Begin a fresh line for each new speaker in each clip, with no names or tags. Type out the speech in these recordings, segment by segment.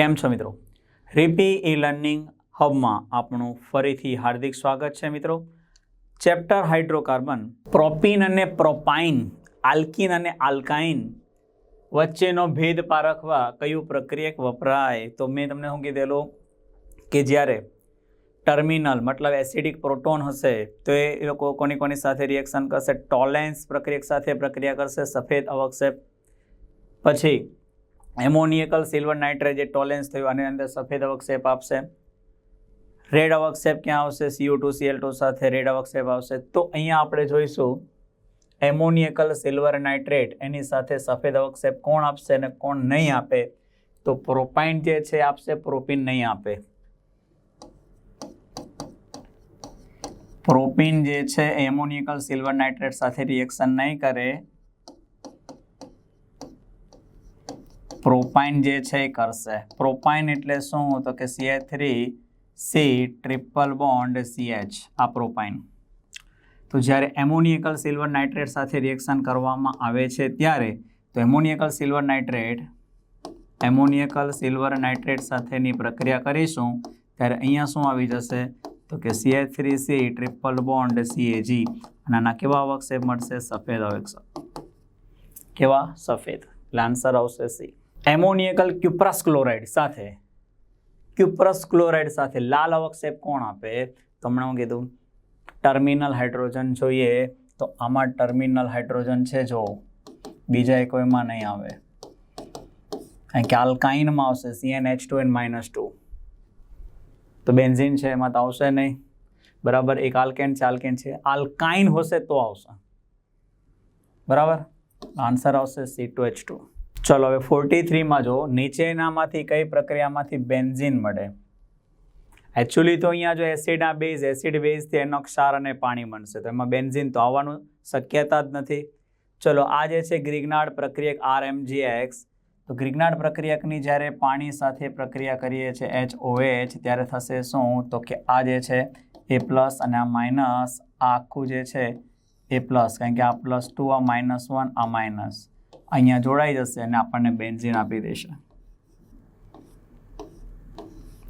કેમ છો મિત્રો? રીપી ઈ લર્નિંગ હબમાં આપણું ફરીથી હાર્દિક સ્વાગત છે મિત્રો. ચેપ્ટર હાઇડ્રોકાર્બન પ્રોપીન અને પ્રોપાઇન આલ્કિન અને આલ્કાઇન વચ્ચેનો ભેદ પારખવા કયું પ્રક્રિયક વપરાય? તો મેં તમને શું કીધેલું? કે જ્યારે ટર્મિનલ મતલબ એસિડિક પ્રોટોન હશે, તો એ લોકો કોની કોની સાથે રિએક્શન કરશે? ટોલેન્સ પ્રક્રિયક સાથે પ્રક્રિયા કરશે, સફેદ અવક્ષેપ. પછી એમોનિયકલ સિલ્વર નાઇટ્રેટ જે ટોલેન્સ થયું, આની અંદર સફેદ અવક્ષેપ આપશે. રેડ અવક્ષેપ ક્યાં આવશે? સીઓ ટુ સીએલ ટુ સાથે રેડ અવક્ષેપ આવશે. તો અહીંયા આપણે જોઈશું, એમોનિયકલ સિલ્વર નાઇટ્રેટ, એની સાથે સફેદ અવક્ષેપ કોણ આપશે અને કોણ નહીં આપે? તો પ્રોપાઇન જે છે આપશે, પ્રોપીન નહીં આપે. પ્રોપીન જે છે એમોનિયકલ સિલ્વર નાઇટ્રેટ સાથે રિએક્શન નહીં કરે. પ્રોપાઇન જે છે એ કરશે. પ્રોપાઇન એટલે શું? તો કે CH three C triple bond CH આ પ્રોપાઇન. તો જ્યારે એમોનિયકલ સિલ્વર નાઇટ્રેટ સાથે રિએક્શન કરવામાં આવે છે ત્યારે, તો ammoniacal silver nitrate, ammoniacal silver nitrate સાથેની પ્રક્રિયા કરીશું, ત્યારે અહીંયા શું આવી જશે? તો કે CH three C triple bond CH અને આના કેવા અવક્ષેપ મળશે? સફેદ અવક્ષેપ. કેવા? સફેદ. એટલે આન્સર આવશે સી એમોનિયકલ ક્યુપ્રસ ક્લોરાઇડ સાથે. ક્યુપ્રસ ક્લોરાઇડ સાથે લાલ અવક્ષેપ કોણ આપે? તો હમણાં હું કીધું, ટર્મિનલ હાઇડ્રોજન જોઈએ તો આમાં ટર્મિનલ હાઇડ્રોજન છે, જો. બીજા કોઈમાં નહીં આવે. કારણ કે આલ્કાઇનમાં આવશે CN H two N minus two તો બેન્ઝિન છે, એમાં તો આવશે નહીં. બરાબર, એક આલ્કેન છે આલ્કેન છે. આલ્કાઇન હશે તો આવશે. બરાબર? આન્સર આવશે સી ટુ એચ ટુ ચલો હવે ફોર્ટી થ્રીમાં જો નીચેનામાંથી કઈ પ્રક્રિયામાંથી બેન્ઝીન મળે? એકચ્યુઅલી તો અહીંયા જો એસિડ આ બેઝ એસિડ બેઝથી એનો ક્ષાર અને પાણી બનશે. તો એમાં બેન્ઝીન તો આવવાનું શક્યતા જ નથી. ચલો આ જે છે ગ્રીગનાડ પ્રક્રિયક આર એક્સ તો ગ્રિગ્નાર્ડ પ્રક્રિયકની જ્યારે પાણી સાથે પ્રક્રિયા કરીએ છીએ એચ ઓએચ ત્યારે થશે શું? તો કે આ જે છે એ પ્લસ અને આ માઇનસ આ આખું જે છે એ પ્લસ કારણ કે આ પ્લસ ટુ આ માઇનસ વન આ માઇનસ અહીંયા જોડાઈ જશે અને આપણને બેન્ઝિન આપી દેશે.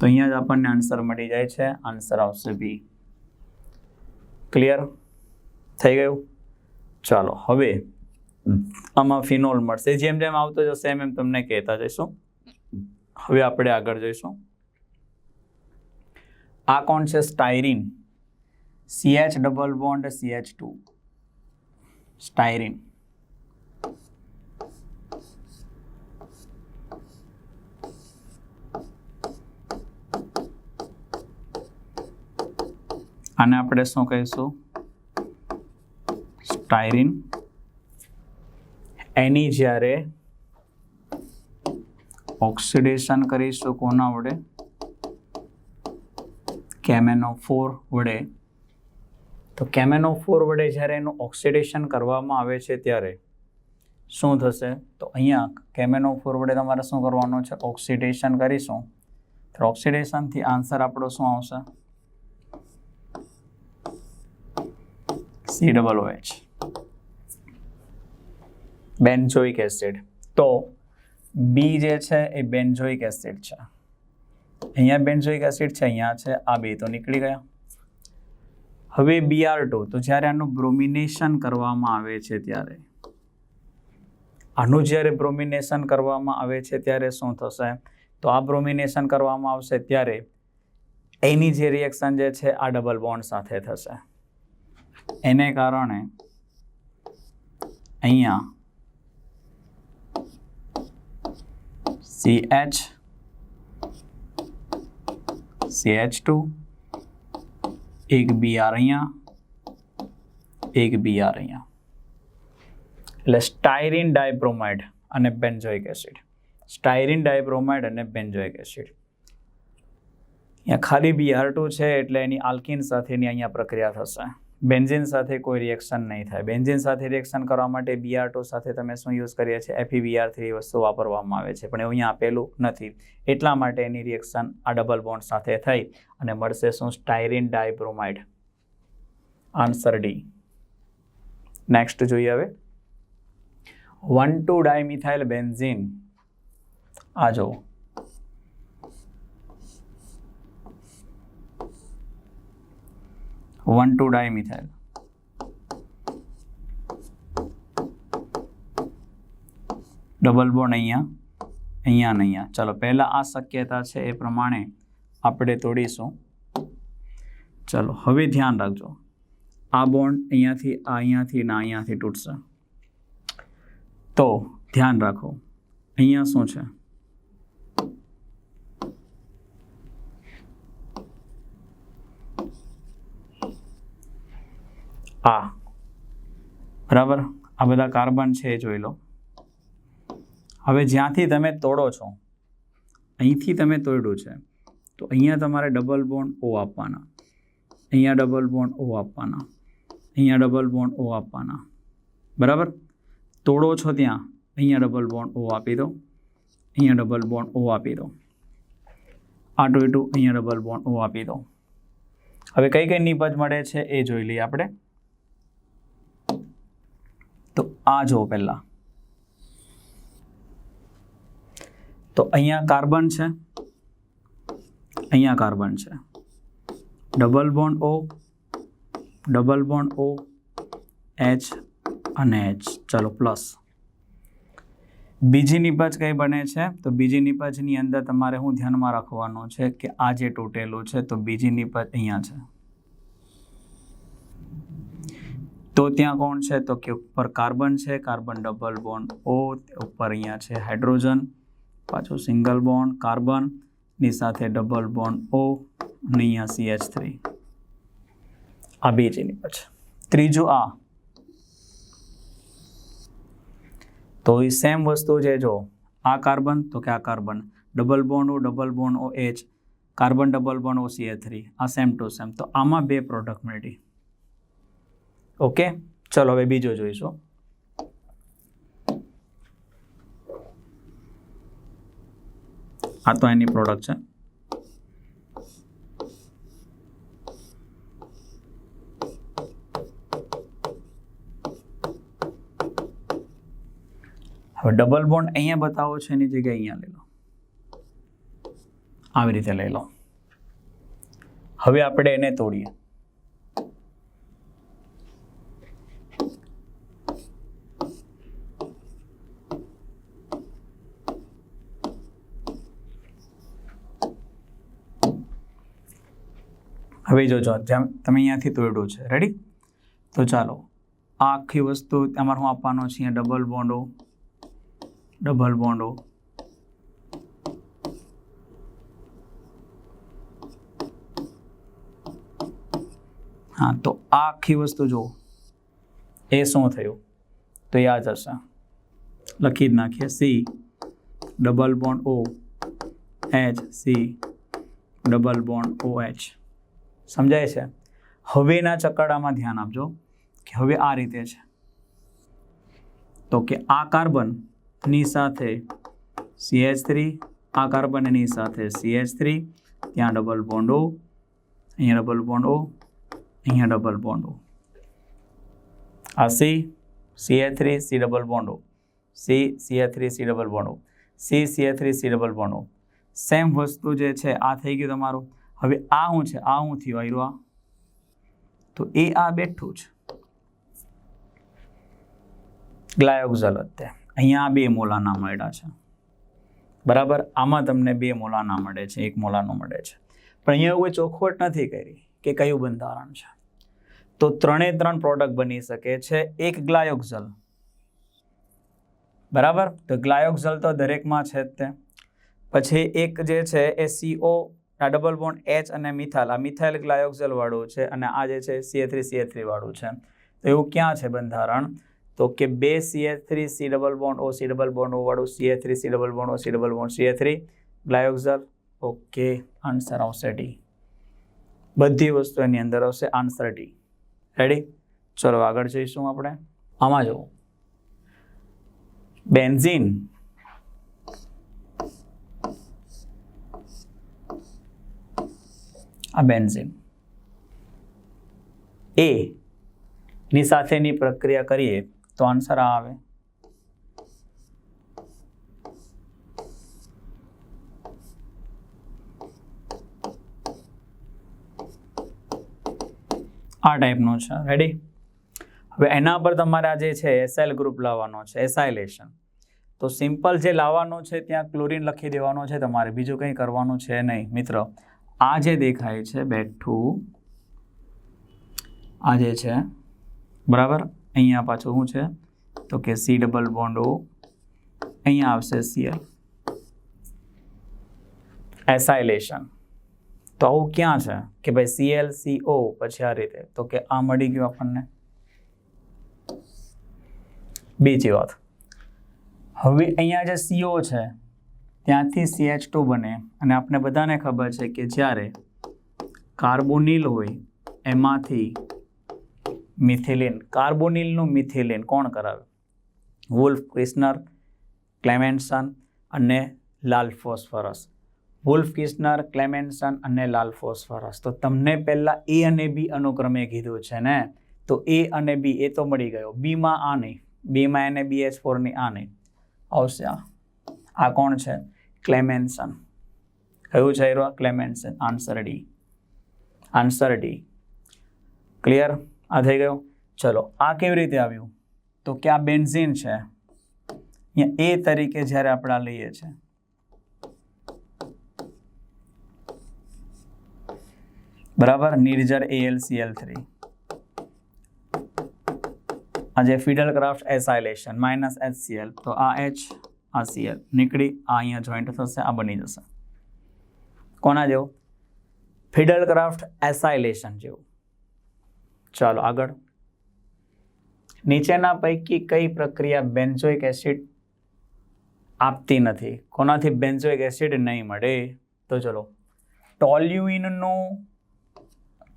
તો અહીંયા જ આપણને આન્સર મળી જાય છે. આન્સર આવશે બી ક્લિયર થઈ ગયું? ચાલો, હવે આમાં ફિનોલ મળશે. જેમ જેમ આવતો જશે, એમ એમ તમને કહેતા જઈશું. હવે આપણે આગળ જઈશું. આ કોણ છે? Styrene CH double bond CH two styrene આને આપણે શું કહીશું? સ્ટાયરીન એની જ્યારે ઓક્સિડેશન કરીશું કોના વડે? કેમેનો ફોર વડે. તો કેમેનો ફોર વડે જ્યારે એનું ઓક્સિડેશન કરવામાં આવે છે ત્યારે શું થશે? તો અહીંયા કેમેનો ફોર વડે તમારે શું કરવાનું છે? ઓક્સિડેશન કરીશું. તો ઓક્સિડેશનથી આન્સર આપણો શું આવશે? C double OH benzoic acid તો બી જે છે એ બેન્ઝોઇક એસિડ છે. અહીંયા બેન્ઝોઇક એસિડ છે, અહીંયા છે, આ બે તો નીકળી ગયા. હવે બીઆર ટુ, તો જ્યારે આનું બ્રોમિનેશન કરવામાં આવે છે ત્યારે, આનું જ્યારે બ્રોમિનેશન કરવામાં આવે છે ત્યારે શું થશે? તો આ બ્રોમિનેશન કરવામાં આવશે ત્યારે એની જે રિએક્શન જે છે, આ ડબલ બોન્ડ સાથે થશે. એને કારણે અહીંયા એચ ટુ એક આર અહીંયા, એક આર અહીંયા. એટલે સ્ટાયરીન ડાયબ્રોમાઇડ અને બેન્ઝોઇક એસિડ સ્ટાયરીન ડાયબ્રોમાઇડ અને બેન્ઝોઇક એસિડ અહીંયા ખાલી બી આર ટુ છે, એટલે એની આલ્કિન સાથેની અહીંયા પ્રક્રિયા થશે. બેન્ઝિન સાથે કોઈ રિએક્શન નહીં થાય. બેન્ઝિન સાથે રિએક્શન કરવા માટે બીઆર ટુ સાથે તમે શું યુઝ કરીએ છીએ? એફીબીઆર થ્રી વસ્તુ વાપરવામાં આવે છે. પણ એવું અહીંયા આપેલું નથી. એટલા માટે એની રિએક્શન આ ડબલ બોન્ડ સાથે થઈ અને મળશે શું? Styrene dibromide answer D next જોઈએ હવે. વન ટુ ડાયમિથાઇલ બેન્ઝિન આ જો one two dimethyl double bond અહીંયા અહીંયા ને અહીંયા ચાલો પહેલાં આ શક્યતા છે એ પ્રમાણે આપણે તોડીશું ચાલો હવે ધ્યાન રાખજો આ બોન્ડ અહીંયાથી આ અહીંયાથી ને અહીંયાથી તૂટશે તો ધ્યાન રાખો અહીંયા શું છે આ. બરાબર? આ બધા કાર્બન છે, એ જોઈ લો. હવે જ્યાંથી તમે તોડો છો, અહીંથી તમે તોડ્યું છે, તો અહીંયા તમારે ડબલ બોન્ડ ઓ આપવાના. અહીંયા ડબલ બોન્ડ ઓ આપવાના. અહીંયા ડબલ બોન્ડ ઓ આપવાના. બરાબર? તોડો છો ત્યાં, અહીંયા ડબલ બોન્ડ ઓ આપી દો. અહીંયા ડબલ બોન્ડ ઓ આપી દો. આ ટુ અહીંયા ડબલ બોન્ડ ઓ આપી દો. હવે કઈ કઈ નિપજ મળે છે, એ જોઈ લઈએ આપણે. તો આ જુઓ પહેલાં. તો અહીંયા કાર્બન છે. અહીંયા કાર્બન છે. Double bond O, double bond O, H અને એચ. ચલો પ્લસ. બીજી નિપજ કઈ બને છે? તો બીજી નિપજની અંદર તમારે શું ધ્યાનમાં રાખવાનું છે કે આ જે તૂટેલું છે, તો બીજી નિપજ અહીંયા છે. તો ત્યાં કોણ છે? તો કે ઉપર કાર્બન છે, કાર્બન ડબલ બોન્ડ ઓ, ઉપર અહીંયા છે હાઇડ્રોજન, પાછું સિંગલ બોન્ડ કાર્બનની સાથે ડબલ બોન્ડ ઓ, અને અહીંયા સી એચ થ્રી આ બે એની પછી ત્રીજું આ. તો એ સેમ વસ્તુ છે, જો આ કાર્બન, તો કે આ carbon. Double bond O, double bond O H carbon double bond O C three આ સેમ ટુ સેમ તો આમાં બે પ્રોડક્ટ મળી. ઓકે? ચલો, હવે બીજો જોઈશું. આ તો એની પ્રોડક્ટ છે. હવે ડબલ બોન્ડ અહીંયા બતાવો છે, એની જગ્યાએ અહીંયા લઈ લો. આવી રીતે લઈ લો. હવે આપણે એને તોડીએ. હવે જોજો જેમ તમે અહીંયાથી તોડ્યું છે રેડી તો ચાલો આ આખી વસ્તુ તમારે હું આપવાનો છે અહીંયા ડબલ બોન્ડો ડબલ બોન્ડો હા, તો આ આખી વસ્તુ જુઓ. એ શું થયું? તો યાદ હશે. લખી જ નાખીએ. C double bond O H C double bond O H સમજાય છે? હવેના ચકરડામાં ધ્યાન આપજો કે હવે આ રીતે છે. તો કે આ કાર્બનની સાથે સીએચ થ્રી આ કાર્બનની સાથે સીએચ થ્રી ત્યાં ડબલ બોન્ડ ઓ અહીંયા ડબલ બોન્ડ ઓ અહીંયા ડબલ બોન્ડ આ C CH three C double bond C CH three C double bond C CH three C double bond same વસ્તુ જે છે, આ થઈ ગયું તમારું. હવે આ શું છે, આ શું થયું, આયરો આ. તો એ આ બેઠું છે. ગ્લાયોક્ઝલ અત્યારે. અહીંયા બે મોલાના મળ્યા છે. બરાબર? આમાં તમને બે મોલાના મળે છે, એક મોલાનો મળે છે. પણ અહીંયા કોઈ ચોખવટ નથી કરી કે કયું બંધારણ છે. તો ત્રણે ત્રણ પ્રોડક્ટ બની શકે છે, એક ગ્લાયોક્ઝલ બરાબર? તો ગ્લાયોક્ઝલ તો દરેકમાં છે જ તે. પછી એક જે છે એ સીઓ આ ડબલ બોન્ડ એચ અને મિથાલ આ મિથાઇલ ગ્લાયોક્ઝલ વાળું છે અને આ જે છે સીએ થ્રી સીએ થ્રી વાળું છે. તો એવું ક્યાં છે બંધારણ? તો કે બે CH three C double bond O C double bond વાળું CH three C double bond O C double bond CH three glyoxal okay answer આવશે ડી બધી વસ્તુ એની અંદર આવશે આન્સર ડી રેડી ચલો આગળ જઈશું આપણે. આમાં જુઓ. બેન્ઝીન આ બેન્ઝીન. એ ની સાથેની પ્રક્રિયા કરીએ તો આન્સર આ આવે. આ ટાઈપનું છે. રેડી હવે એના પર તમારે આ જે છે એસાઇલ ગ્રુપ લાવવાનો છે એસાઇલેશન તો સિમ્પલ જે લાવવાનો છે, ત્યાં ક્લોરીન લખી દેવાનો છે તમારે. બીજું કંઈ કરવાનું છે નહીં, મિત્ર. આ જે દેખાય છે બેઠું. આ જે છે. બરાબર? અહીંયા પાછું શું છે? તો કે સી ડબલ બોન્ડ. અહીંયા આવશે સીએલ. એસાઇલેશન. તો આવું ક્યાં છે? કે ભાઈ સીએલ, સીઓ, પછી આ રીતે. તો કે આ મળી ગયું આપણને. બીજી વાત. હવે અહીંયા જે સીઓ છે ત્યાંથી સીએચ ટુ બને. અને આપણે બધાને ખબર છે કે જ્યારે કાર્બોનિલ હોય, એમાંથી મિથિલિન, કાર્બોનિલનું મિથિલિન કોણ કરાવે? વુલ્ફ ક્રિસ્નર ક્લેમેન્સન અને લાલ ફોસ્ફરસ. વુલ્ફ ક્રિસ્નર ક્લેમેન્સન અને લાલ ફોસ્ફરસ. તો તમને પહેલાં એ અને બી અનુક્રમે કીધું છે ને? તો એ અને બી એ તો મળી ગયો. બીમાં આ નહીં. બીમાં એને બી એચ ફોરની આ નહીં. આવશે આ કોણ છે? ક્લેમેન્સન કયું છે arrow? Clemmensen answer D answer D clear આ થઈ ગયું? ચલો, આ કેવી રીતે આવ્યું? તો કે આ બેન્ઝીન છે. અહીંયા એ તરીકે જ્યારે આપણે લઈએ છીએ. બરાબર? નિર્જર એએલસીએલ થ્રી આજે Friedel Crafts acylation minus HCl તો આ એચ આ સીએલ નીકળી, આ અહીંયા જોઈન્ટ થશે, આ બની જશે. કોના જેવું? ફિડલ ક્રાફ્ટ એસાઇલેશન જેવું. ચાલો આગળ. નીચેના પૈકી કઈ પ્રક્રિયા બેન્ઝોઇક એસિડ આપતી નથી? કોનાથી બેન્ઝોઇક એસિડ નહીં મળે? તો ચલો. ટોલ્યુઇનનું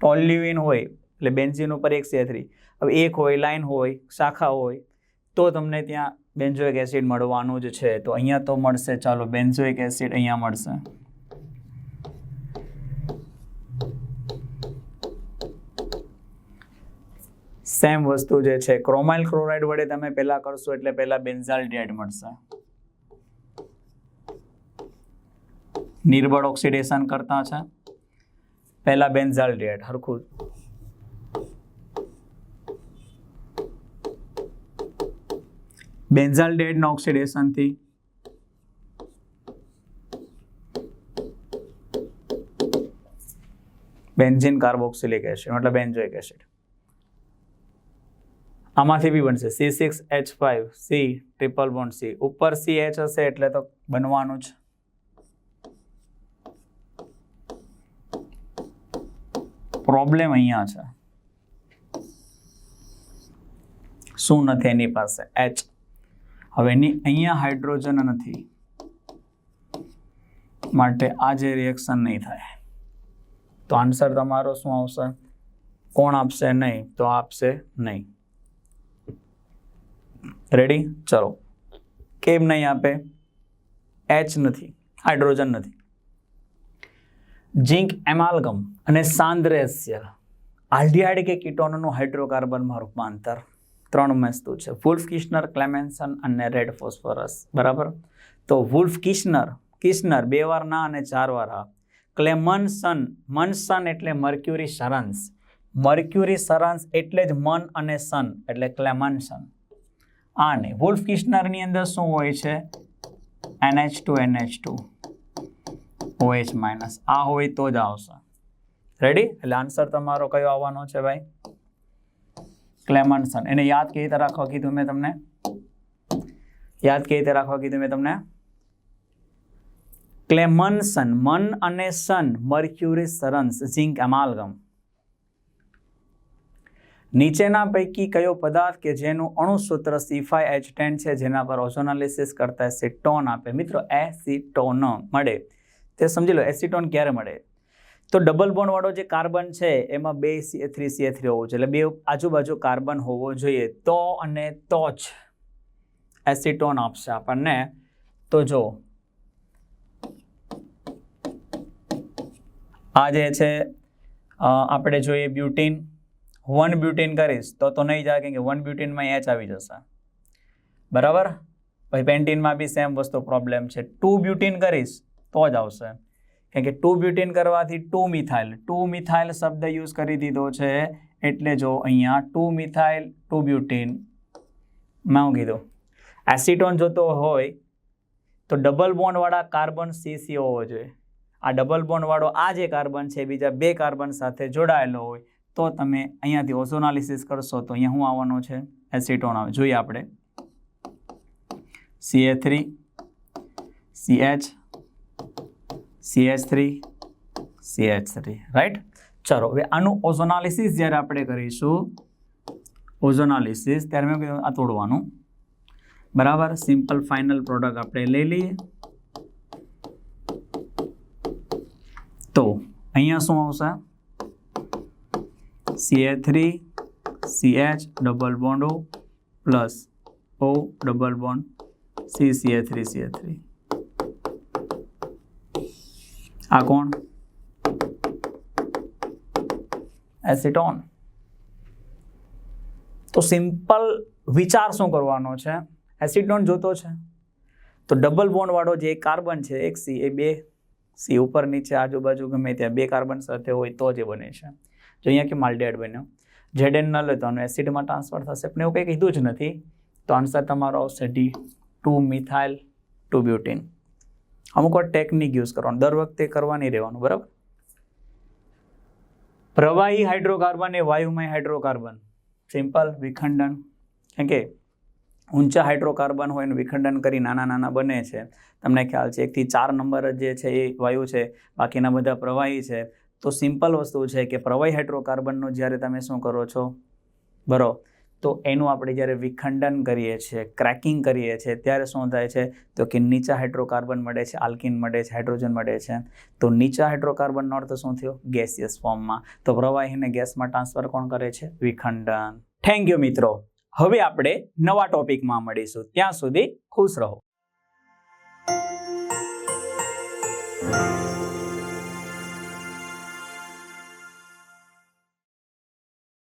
ટોલ્યુઇન હોય, એટલે બેન્ઝિન ઉપર એક સે થ્રી હવે એક હોય લાઇન હોય, શાખા હોય, તો તમને ત્યાં બેન્ઝોઇક એસિડ મળવાનું જ છે. તો અહીંયા તો મળશે. ચાલો, બેન્ઝોઇક એસિડ અહીંયા મળશે. સેમ વસ્તુ જે છે, ક્રોમાઇલ ક્લોરાઇડ વડે તમે પહેલા કરશો એટલે પહેલા ડેડ મળશે. નિર્બળ ઓક્સિડેશન કરતા છે. પહેલા ડેડ હરખું. બેન્ઝાલ્ડિહાઇડના ઓક્સિડેશનથી. બેન્ઝિન કાર્બોક્સિલિક એસિડ, મતલબ બેન્ઝોઇક એસિડ. આમાંથી બી બનશે. C six H five C triple bond C ઉપર સી એચ હશે એટલે તો બનવાનું જ. પ્રોબ્લેમ અહીંયા છે. શું નથી એની પાસે? એચ હવે એની અહીંયા હાઇડ્રોજન નથી. માટે આ જે રિએક્શન નહીં થાય. તો આન્સર તમારો શું આવશે? કોણ આપશે નહીં, તો આપશે નહીં. રેડી ચલો. કેમ નહીં આપે? એચ નથી હાઇડ્રોજન નથી. જિંક એમાલ્ગમ અને સાંદ્રેસ્ય આલ્ડિહાઇડ કે કીટોનનું હાઇડ્રોકાર્બનમાં રૂપાંતર. ત્રણ વસ્તુ છે. વુલ્ફ કિશ્નર ક્લેમેન્સન અને રેડ ફોસ્ફરસ બરાબર? તો વુલ્ફ કિશ્નર કિશ્નર બે વાર ના અને ચાર વાર. હા ક્લેમનસન મનસન એટલે મર્ક્યુરી સરન્સ મર્ક્યુરી સરન્સ એટલે જ મન અને સન એટલે ક્લેમનસન આ નહીં વુલ્ફ કિશ્નરની અંદર શું હોય છે? NH two NH two OH minus આ હોય તો જ આવશે. રેડી એટલે આન્સર તમારો કયો આવવાનો છે ભાઈ? ક્લેમન્સન. એને યાદ કેવી રીતે રાખવા કીધું મેં તમને? યાદ કેવી રીતે રાખવા કીધું મેં તમને? ક્લેમન્સન, મન અને સન, મર્ક્યુરી સરન્સ ઝિંક, એમાલગમ. નીચેના પૈકી કયો પદાર્થ કે જેનું અણુસૂત્ર સી ફાઈવ એચ ટેન છે, જેના પર ઓઝોનાલિસિસ કરતા એસિટોન આપે? મિત્રો, એસિટોન મળે. તે સમજી લો, એસિટોન ક્યારે મળે? તો ડબલ બોન્ડવાળો જે કાર્બન છે, એમાં બે સી થ્રી સી થ્રી હોવો જોઈએ. એટલે બે આજુબાજુ કાર્બન હોવો જોઈએ. તો અને તો જ એસિટોન આપશે આપણને. તો જો, આ જે છે આપણે જોઈએ બ્યુટીન વન બ્યુટીન કરીશ તો તો નહીં જાય, કેમ કે વન બ્યુટીનમાં એચ આવી જશે. બરાબર? પછી પેન્ટીનમાં બી સેમ વસ્તુ પ્રોબ્લેમ છે. ટુ બ્યુટીન કરીશ તો જ આવશે. કેમ કે ટુ બ્યુટીન કરવાથી ટુ મિથાઇલ ટુ મિથાઇલ શબ્દ યુઝ કરી દીધો છે, એટલે જો અહીંયા ટુ મિથાઇલ, ટુ બ્યુટીન, માં હું કીધું? એસિટોન જોતો હોય તો ડબલ બોન્ડવાળા કાર્બન સીસી હોવો જોઈએ. આ ડબલ બોન્ડવાળો આ જે કાર્બન છે, બીજા બે કાર્બન સાથે જોડાયેલો હોય, તો તમે અહીંયાથી ઓઝોનાલિસિસ કરશો તો અહીંયા શું આવવાનો છે? એસિટોન આવે. જોઈએ આપણે. C H three C H C H three C H three right ચલો, હવે આનું ઓઝોનાલિસિસ જ્યારે આપણે કરીશું, ઓઝોનાલિસિસ ત્યારે મેં આ તોડવાનું. બરાબર, સિમ્પલ ફાઇનલ પ્રોડક્ટ આપણે લઈ લઈએ. તો, અહીંયા શું આવશે? C H three C H double bond O plus O double bond C C H three C H three આ કોણ? એસિટોન. તો સિમ્પલ વિચાર શું કરવાનો છે? એસિટોન જોતો છે. તો ડબલ બોન્ડ વાળો જે કાર્બન છે, એક સી એ બે સી ઉપર નીચે, આજુબાજુ ગમે ત્યાં બે કાર્બન સાથે હોય તો જે બને છે. જો અહીંયા કે માલ્ડેડ બન્યો? ઝેડ એન ન લે તો એસિડમાં ટ્રાન્સફર થશે. પણ એવું કંઈ કીધું જ નથી. તો આન્સર તમારો આવશે D two methyl two butene અમુક વાર ટેકનિક યુઝ કરવાનું. દર વખતે કરવા નહીં રહેવાનું, બરાબર? પ્રવાહી હાઇડ્રોકાર્બન એ વાયુમય હાઇડ્રોકાર્બન સિમ્પલ વિખંડન. કેમ કે ઊંચા હાઇડ્રોકાર્બન હોય એનું વિખંડન કરી નાના નાના બને છે. તમને ખ્યાલ છે, એકથી ચાર નંબર જે છે એ વાયુ છે, બાકીના બધા પ્રવાહી છે. તો સિમ્પલ વસ્તુ છે કે પ્રવાહી હાઇડ્રોકાર્બનનું જ્યારે તમે શું કરો છો? બરો તો એનું આપણે જ્યારે વિખંડન કરીએ છીએ ક્રેકિંગ કરીએ છીએ, ત્યારે શું થાય છે? તો કે નીચા હાઇડ્રોકાર્બન મળે છે આલ્કિન મળે છે હાઇડ્રોજન મળે છે. તો નીચા હાઇડ્રોકાર્બનનો અર્થ શું થયો? ગેસિયસ ફોર્મમાં તો પ્રવાહીને ગેસમાં ટ્રાન્સફર કોણ કરે છે? વિખંડન. થેન્ક યુ મિત્રો. હવે આપણે નવા ટોપિકમાં મળીશું. ત્યાં સુધી ખુશ રહો.